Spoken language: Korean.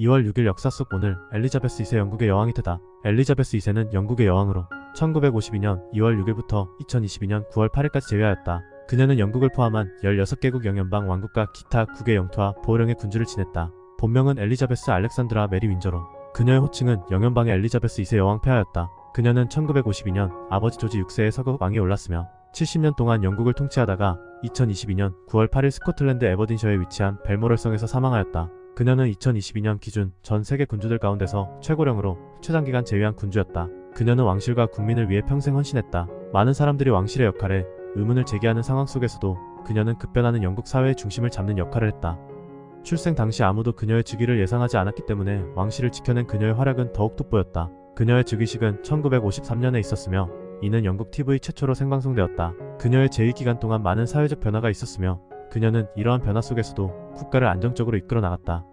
2월 6일 역사 속 오늘 엘리자베스 2세 영국의 여왕이 되다. 엘리자베스 2세는 영국의 여왕으로 1952년 2월 6일부터 2022년 9월 8일까지 제외하였다. 그녀는 영국을 포함한 16개국 영연방 왕국과 기타 국의 영토와 보호령의 군주를 지냈다. 본명은 엘리자베스 알렉산드라 메리 윈저로 그녀의 호칭은 영연방의 엘리자베스 2세 여왕 폐하였다. 그녀는 1952년 아버지 조지 6세의 서극 왕에 올랐으며 70년 동안 영국을 통치하다가 2022년 9월 8일 스코틀랜드 에버딘셔에 위치한 벨모럴성에서 사망하였다. 그녀는 2022년 기준 전 세계 군주들 가운데서 최고령으로 최장기간 재위한 군주였다. 그녀는 왕실과 국민을 위해 평생 헌신했다. 많은 사람들이 왕실의 역할에 의문을 제기하는 상황 속에서도 그녀는 급변하는 영국 사회의 중심을 잡는 역할을 했다. 출생 당시 아무도 그녀의 즉위를 예상하지 않았기 때문에 왕실을 지켜낸 그녀의 활약은 더욱 돋보였다. 그녀의 즉위식은 1953년에 있었으며 이는 영국 TV 최초로 생방송되었다. 그녀의 재위 기간 동안 많은 사회적 변화가 있었으며 그녀는 이러한 변화 속에서도 국가를 안정적으로 이끌어 나갔다.